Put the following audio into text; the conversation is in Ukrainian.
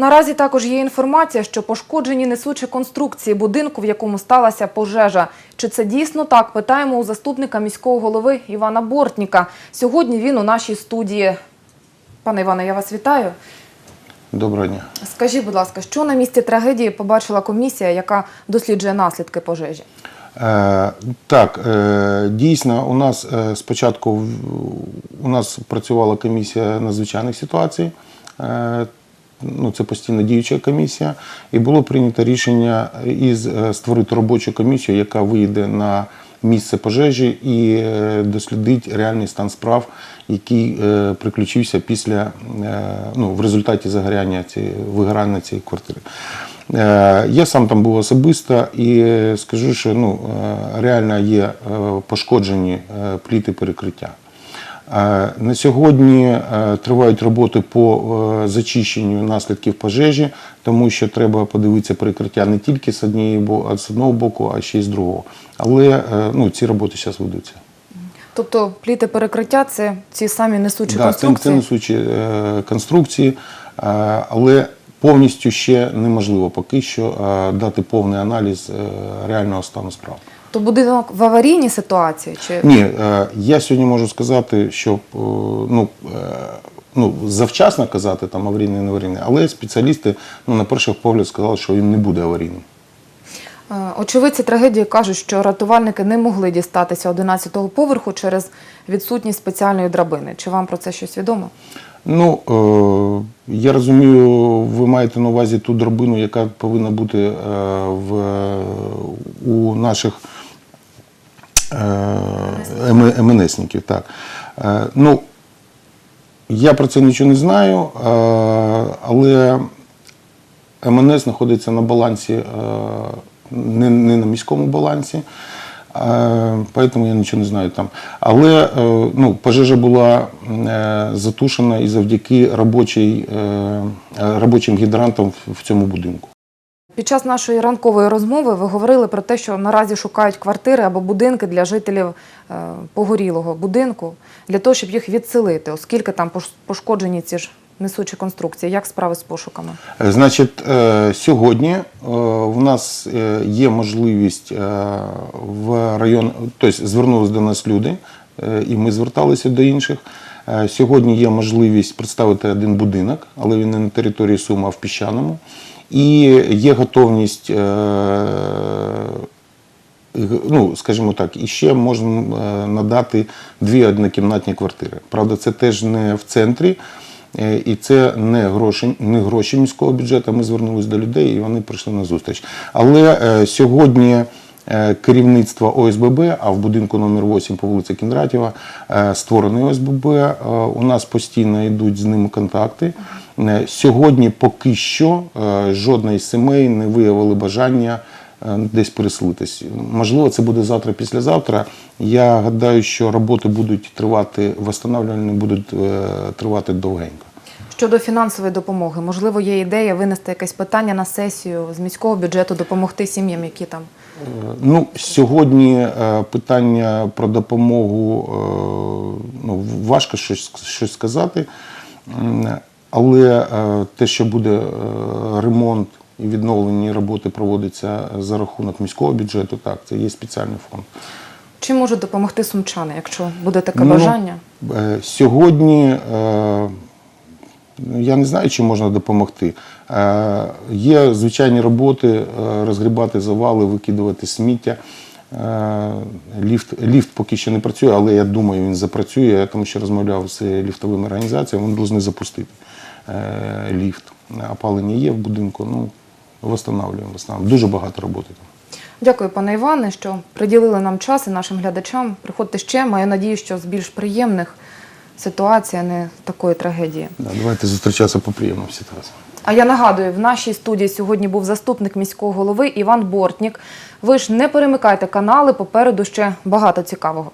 Наразі також є інформація, що пошкоджені несучі конструкції будинку, в якому сталася пожежа. Чи це дійсно так? Питаємо у заступника міського голови Івана Бортніка. Сьогодні він у нашій студії. Пане Іване, я вас вітаю. Доброго дня. Скажіть, будь ласка, що на місці трагедії побачила комісія, яка досліджує наслідки пожежі? Е, так, е, дійсно, у нас е, спочатку у нас працювала комісія надзвичайних ситуацій. Е, ну, це постійно діюча комісія, і було прийнято рішення із е, створити робочу комісію, яка вийде на місце пожежі і е, дослідить реальний стан справ, який е, приключився після ну, в результаті загоряння цієї вигорання цієї квартири. Я сам там був особисто і скажу, що ну, реально є пошкоджені пліти перекриття. Е, На сьогодні е, тривають роботи по е, зачищенню наслідків пожежі, тому що треба подивитися перекриття не тільки з однієї з одного боку, а ще й з другого. Але ну, ці роботи зараз ведуться. Тобто пліти перекриття це ці самі несучі Да, це, це несучі конструкції, але повністю ще неможливо поки що дати повний аналіз реального стану справ. То будинок в аварійній ситуації? Чи Ні, е, я сьогодні можу сказати, що е, ну, е, ну, завчасно казати там аварійний, не аварійний, але спеціалісти ну, на перший погляд сказали, що він не буде аварійним. Очевидці трагедії кажуть, що рятувальники не могли дістатися 11-го поверху через відсутність спеціальної драбини. Чи вам про це щось відомо? Ну, е, я розумію, ви маєте на увазі ту дробину, яка повинна бути е, в, у наших МНСників. Так. Е, ну, я про це нічого не знаю, е, але МНС знаходиться на балансі, е, не, не на міському балансі. Е, Поэтому я нічого не знаю там. Але е, ну, пожежа була е, затушена і завдяки робочій, е, е, робочим гідрантам в цьому будинку. Під час нашої ранкової розмови ви говорили про те, що наразі шукають квартири або будинки для жителів е, погорілого будинку для того, щоб їх відселити, оскільки там пош- пошкоджені ці ж несучі конструкції. Як справи з пошуками? Е, Значить, е, сьогодні в нас є можливість в район, тобто звернулися до нас люди, і ми зверталися до інших. Е, Сьогодні є можливість представити один будинок, але він не на території Суми, а в піщаному. І є готовність, е, ну, скажімо так, і ще можна е, надати дві однокімнатні квартири. Правда, це теж не в центрі. І це не гроші, не гроші міського бюджету. Ми звернулися до людей і вони прийшли на зустріч. Але сьогодні е, керівництво ОСББ, а в будинку номер 8 по вулиці Кіндратєва е, створений ОСББ. Е, У нас постійно йдуть з ними контакти. Сьогодні поки що жодна із сімей не виявили бажання десь переселитись. Можливо, це буде завтра, післязавтра. Я гадаю, що роботи будуть тривати, восстанавлювальні будуть тривати довгенько. Щодо фінансової допомоги, можливо, є ідея винести якесь питання на сесію з міського бюджету, допомогти сім'ям, які там Ну, сьогодні е, питання про допомогу е, ну, важко щось, щось сказати. Але е, те, що буде ремонт і відновлені роботи проводиться за рахунок міського бюджету, так, це є спеціальний фонд. чим можуть допомогти сумчани, якщо буде таке Ну, бажання? Сьогодні я не знаю, чи можна допомогти. Е, Є звичайні роботи е, розгрібати завали, викидувати сміття. Е, Ліфт, ліфт поки що не працює, але я думаю, він запрацює, тому що розмовляв з ліфтовими організаціями, вони повинні запустити ліфт. Опалення є в будинку, ну, восстанавлюємо, восстанавлюємо. Дуже багато роботи. Дякую, пане Іване, що приділили нам час і нашим глядачам. Приходьте ще. Маю надію, що з більш приємних ситуацій, а не такої трагедії. Да, давайте зустрічатися по приємним ситуації. А я нагадую, в нашій студії сьогодні був заступник міського голови Іван Бортнік. Ви ж не перемикайте канали, попереду ще багато цікавого.